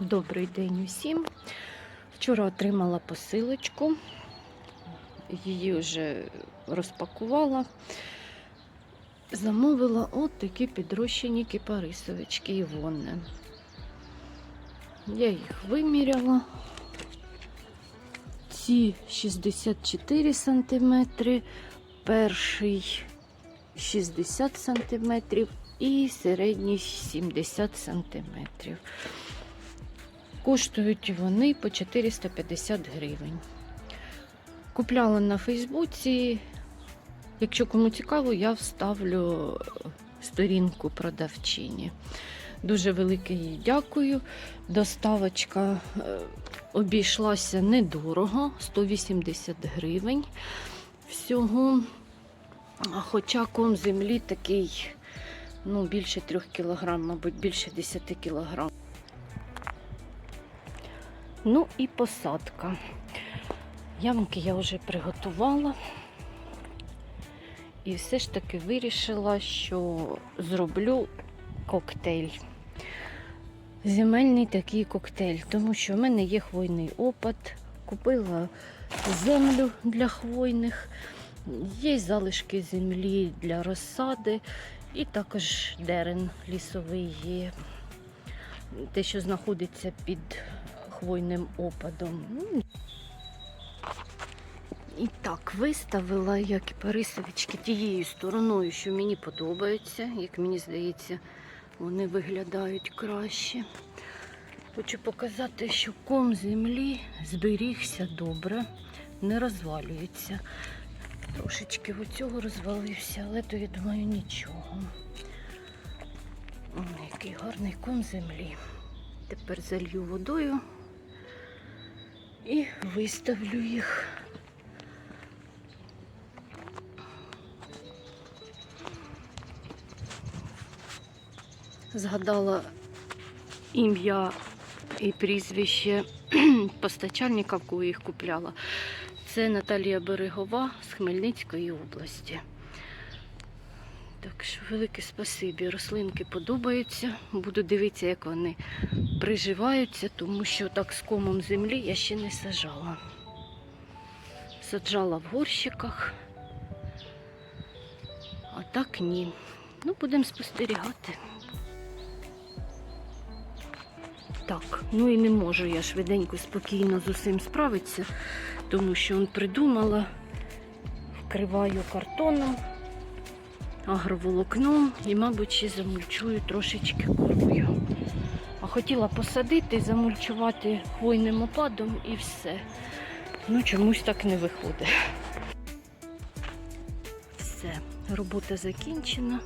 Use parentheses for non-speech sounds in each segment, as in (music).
Добрий день усім. Вчора отримала посилочку, її вже розпакувала. Замовила от такі підрощені кипарисовички Івонне. Я їх виміряла. Ці 64 см, перший 60 см і середній 70 см. Коштують вони по 450 гривень. Купляла на Фейсбуці. Якщо кому цікаво, я вставлю сторінку продавчині. Дуже велике їй дякую. Доставочка е, обійшлася недорого, 180 гривень всього. Хоча ком землі такий, ну, більше 3 кг, мабуть, більше 10 кг. Ну і посадка. Ямки я вже приготувала. І все ж таки вирішила, що зроблю коктейль. Земельний такий коктейль, тому що в мене є хвойний опад. Купила землю для хвойних, є залишки землі для розсади, і також дерен лісовий є. Те, що знаходиться під хвойним опадом. І так, виставила я кипарисовички тією стороною, що мені подобається. Як мені здається, вони виглядають краще. Хочу показати, що ком землі зберігся добре, не розвалюється. Трошечки оцього розвалився, але то я думаю нічого. О, який гарний ком землі. Тепер залью водою і виставлю їх. Згадала ім'я і прізвище (clears throat) постачальника, в кого їх купляла. Це Наталія Берегова з Хмельницької області. Так що велике спасибі. Рослинки подобаються. Буду дивитися, як вони приживаються, тому що так з комом землі я ще не сажала. Саджала в горщиках, а так ні. Ну, будемо спостерігати. Так, ну і не можу я швиденько, спокійно з усім справитися, тому що он придумала, вкриваю картоном, агроволокном і, мабуть, ще замульчую трошечки корою. А хотіла посадити, замульчувати хвойним опадом і все. Ну, чомусь так не виходить. Все, робота закінчена.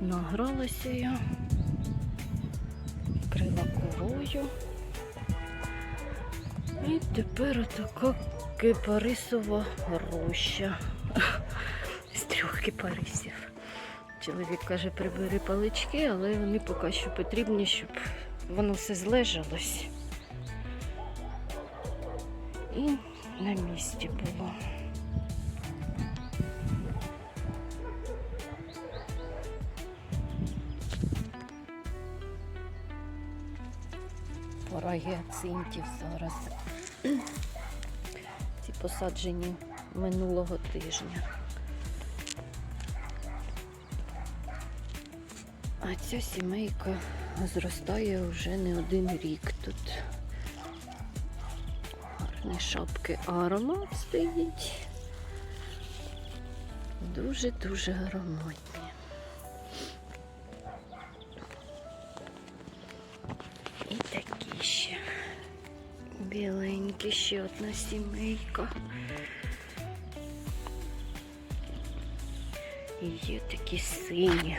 Награлася я, вкрила корою. І тепер отака кипарисова роща кипарисів. Чоловік каже, прибери палички, але вони поки що потрібні, щоб воно все злежалось. І на місці було. Пора гіацинтів зараз. Ці посаджені минулого тижня. Ця сімейка зростає вже не один рік тут. Гарні шапки, аромат стоїть. Дуже-дуже ароматні. І такі ще біленькі, ще одна сімейка. І є такі сині.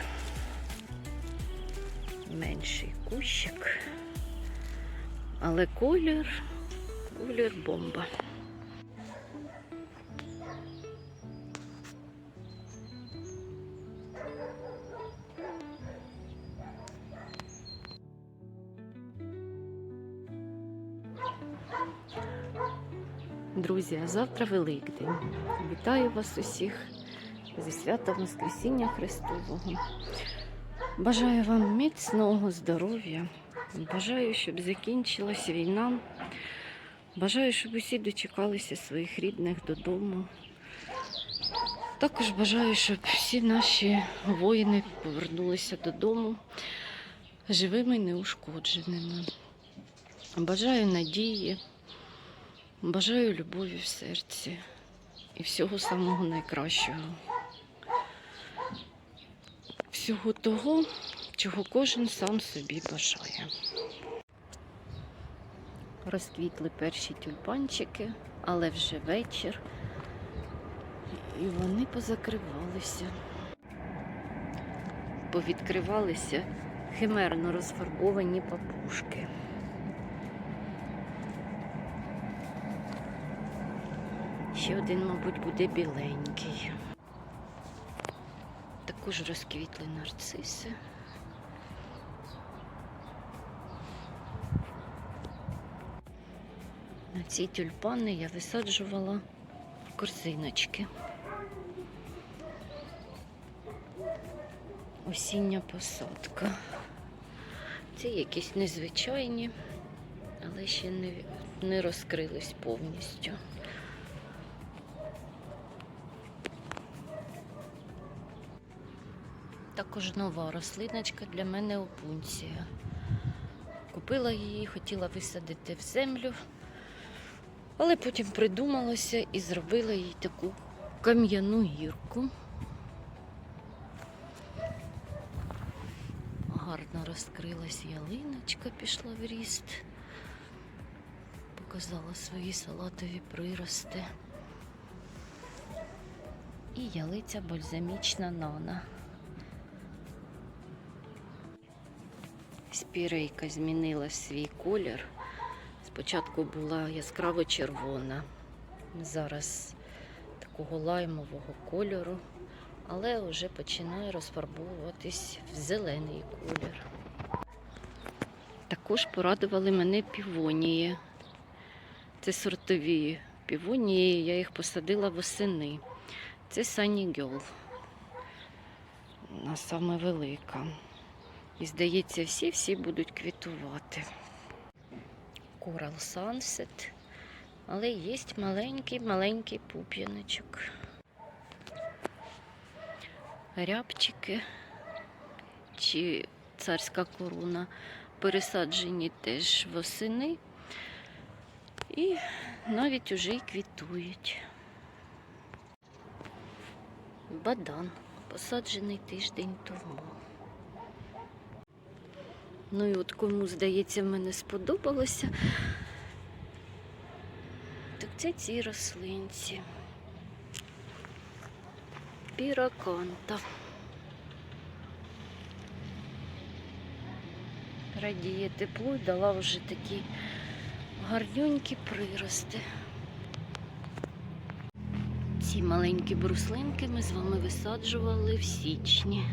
Менший кущик. Але колір, колір бомба. Друзі, а завтра Великдень. Вітаю вас усіх зі святом Воскресіння Христового. Бажаю вам міцного здоров'я, Бажаю, щоб закінчилась війна. Бажаю, щоб усі дочекалися своїх рідних додому. Також бажаю, щоб всі наші воїни повернулися додому живими і неушкодженими. Бажаю надії, бажаю любові в серці і всього самого найкращого. Всього того, чого кожен сам собі бажає. Розквітли перші тюльпанчики, але вже вечір, і вони позакривалися. Повідкривалися химерно розфарбовані папушки. Ще один, мабуть, буде біленький. Також розквітли нарциси. На ці тюльпани я висаджувала корзиночки. Осіння посадка. Ці якісь незвичайні, але ще не, не розкрились повністю. Також нова рослиночка для мене опунція. Купила її, хотіла висадити в землю, але потім придумалася і зробила їй таку кам'яну гірку. Гарно розкрилась ялиночка, пішла в ріст, показала свої салатові прирости. І ялиця бальзамічна нана. Спірейка змінила свій колір. Спочатку була яскраво червона, зараз такого лаймового кольору, але вже починає розфарбовуватись в зелений колір. Також порадували мене півонії. Це сортові півонії, я їх посадила восени. Це Girl. Вона саме велика. І здається, всі-всі будуть квітувати. Coral Sunset. Але є маленький-маленький пуп'яночок. Рябчики чи царська корона пересаджені теж восени і навіть уже й квітують. Бадан посаджений тиждень тому. Ну і от кому, здається, мене сподобалося, так це ці рослинці. Піраканта. Радіє тепло і дала вже такі гарнюнькі прирости. Ці маленькі бруслинки ми з вами висаджували в січні.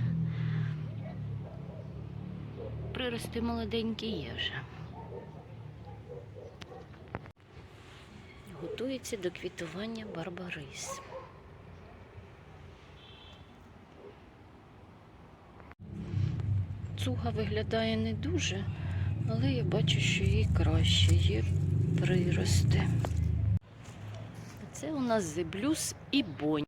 Прирости молоденькі є вже. Готується до квітування барбарис. Цуга виглядає не дуже, але я бачу, що їй краще є прирости. Це у нас зеблюс і бонь.